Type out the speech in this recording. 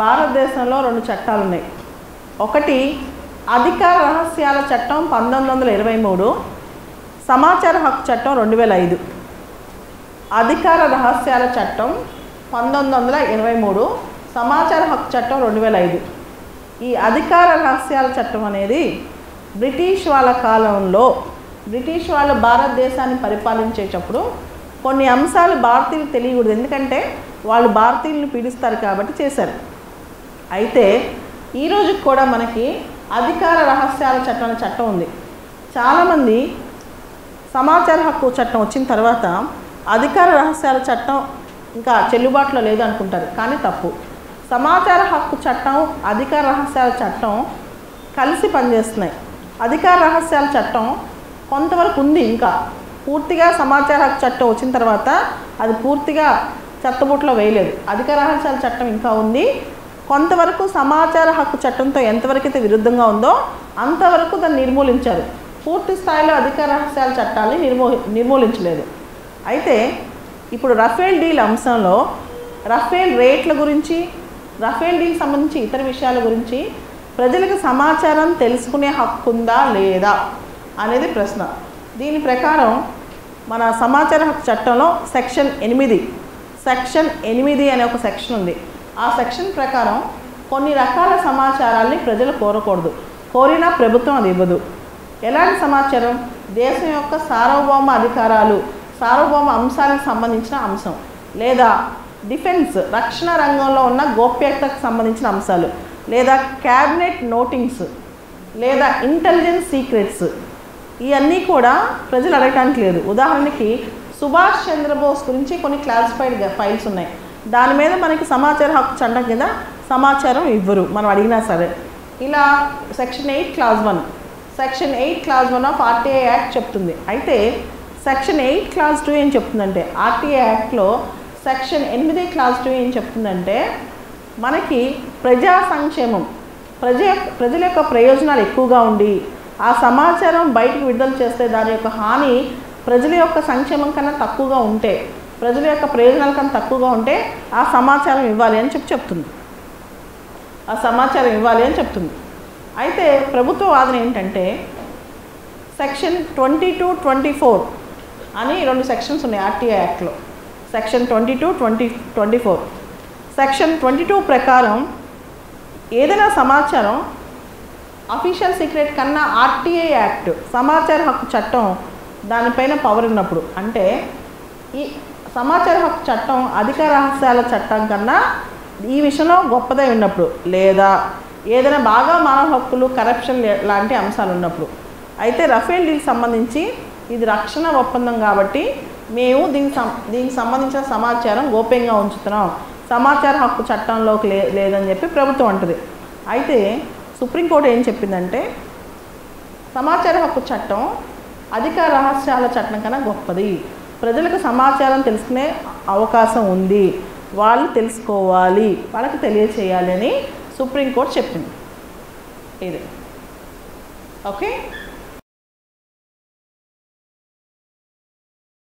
భారతదేశంలో రెండు చట్టాలు ఉన్నాయి ఒకటి అధికార రహస్యాల చట్టం పంతొమ్మిది వందల ఇరవై మూడు సమాచార హక్కు చట్టం రెండు వేల ఐదు. అధికార రహస్యాల చట్టం పంతొమ్మిది వందల ఇరవై మూడు సమాచార హక్కు చట్టం రెండు వేల ఐదు. ఈ అధికార రహస్యాల చట్టం అనేది బ్రిటిష్ వాళ్ళ కాలంలో బ్రిటిష్ వాళ్ళు భారతదేశాన్ని పరిపాలించేటప్పుడు కొన్ని అంశాలు భారతీయులు తెలియకూడదు. ఎందుకంటే వాళ్ళు భారతీయులను పీడిస్తారు కాబట్టి చేశారు. అయితే ఈ రోజుకి కూడా మనకి అధికార రహస్యాల చట్టం అనే చట్టం ఉంది. చాలామంది సమాచార హక్కు చట్టం వచ్చిన తర్వాత అధికార రహస్యాల చట్టం ఇంకా చెల్లుబాటులో లేదు అనుకుంటారు కానీ తప్పు. సమాచార హక్కు చట్టం అధికార రహస్యాల చట్టం కలిసి పనిచేస్తున్నాయి. అధికార రహస్యాల చట్టం కొంతవరకు ఉంది ఇంకా. పూర్తిగా సమాచార హక్కు చట్టం వచ్చిన తర్వాత అది పూర్తిగా చెత్తబుట్లో వేయలేదు. అధికార రహస్యాల చట్టం ఇంకా ఉంది. కొంతవరకు సమాచార హక్కు చట్టంతో ఎంతవరకు అయితే విరుద్ధంగా ఉందో అంతవరకు దాన్ని నిర్మూలించారు. పూర్తి స్థాయిలో అధికార రహస్యాల చట్టాన్ని నిర్మూ నిర్మూలించలేదు. అయితే ఇప్పుడు రఫేల్ డీల్ అంశంలో రఫేల్ రేట్ల గురించి రఫేల్ డీల్ సంబంధించి ఇతర విషయాల గురించి ప్రజలకు సమాచారం తెలుసుకునే హక్కు ఉందా లేదా అనేది ప్రశ్న. దీని ప్రకారం మన సమాచార హక్కు చట్టంలో సెక్షన్ ఎనిమిది సెక్షన్ ఎనిమిది అనే ఒక సెక్షన్ ఉంది. ఆ సెక్షన్ ప్రకారం కొన్ని రకాల సమాచారాల్ని ప్రజలు కోరకూడదు. కోరినా ప్రభుత్వం అది ఇవ్వదు. ఎలాంటి సమాచారం? దేశం యొక్క సార్వభౌమ అధికారాలు సార్వభౌమ అంశాలకు సంబంధించిన అంశం లేదా డిఫెన్స్ రక్షణ రంగంలో ఉన్న గోప్యతకు సంబంధించిన అంశాలు లేదా క్యాబినెట్ నోటింగ్స్ లేదా ఇంటెలిజెన్స్ సీక్రెట్స్. ఇవన్నీ కూడా ప్రజలు అడగటానికి లేదు. ఉదాహరణకి సుభాష్ చంద్రబోస్ గురించి కొన్ని క్లాసిఫైడ్ ఫైల్స్ ఉన్నాయి. దాని మీద మనకి సమాచార హక్కు చట్టం కింద సమాచారం ఇవ్వరు మనం అడిగినా సరే. ఇలా section eight clause one section eight clause one of RTI act చెప్తుంది. అయితే సెక్షన్ ఎయిట్ క్లాస్ టూ ఏం చెప్తుందంటే ఆర్టీఐ యాక్ట్లో సెక్షన్ ఎనిమిది క్లాస్ టూ ఏం చెప్తుందంటే మనకి ప్రజా సంక్షేమం ప్రజ ప్రజల యొక్క ప్రయోజనాలు ఎక్కువగా ఉండి ఆ సమాచారం బయటకు విడుదల చేస్తే దాని యొక్క హాని ప్రజల యొక్క సంక్షేమం కన్నా తక్కువగా ఉంటే ప్రజల యొక్క ప్రయోజనాల కన్నా తక్కువగా ఉంటే ఆ సమాచారం ఇవ్వాలి అని చెప్పి చెప్తుంది. ఆ సమాచారం ఇవ్వాలి అని చెప్తుంది. అయితే ప్రభుత్వ వాదన ఏంటంటే section twenty two twenty four అని రెండు సెక్షన్స్ ఉన్నాయి ఆర్టీఐ యాక్ట్లో. Section twenty two twenty twenty four. Section twenty two ప్రకారం ఏదైనా సమాచారం అఫీషియల్ సీక్రెట్ కన్నా ఆర్టీఐ యాక్ట్ సమాచార హక్కు చట్టం దానిపైన పవర్ ఉన్నప్పుడు అంటే ఈ సమాచార హక్కు చట్టం అధిక రహస్యాల చట్టం కన్నా ఈ విషయంలో గొప్పదై ఉన్నప్పుడు లేదా ఏదైనా బాగా మానవ హక్కులు కరప్షన్ లాంటి అంశాలు ఉన్నప్పుడు. అయితే రఫేల్ డీల్ సంబంధించి ఇది రక్షణ ఒప్పందం కాబట్టి మేము దీనికి సం దీనికి సంబంధించిన సమాచారం గోప్యంగా ఉంచుతున్నాం. సమాచార హక్కు చట్టంలోకి లే లేదని చెప్పి ప్రభుత్వం అంటుంది. అయితే సుప్రీంకోర్టు ఏం చెప్పిందంటే సమాచార హక్కు చట్టం అధిక రహస్యాల చట్టం కన్నా గొప్పది. ప్రజలకు సమాచారం తెలుసుకునే అవకాశం ఉంది. వాళ్ళు తెలుసుకోవాలి. వాళ్ళకి తెలియచేయాలి అని సుప్రీంకోర్టు చెప్పింది. ఇది. ఓకే?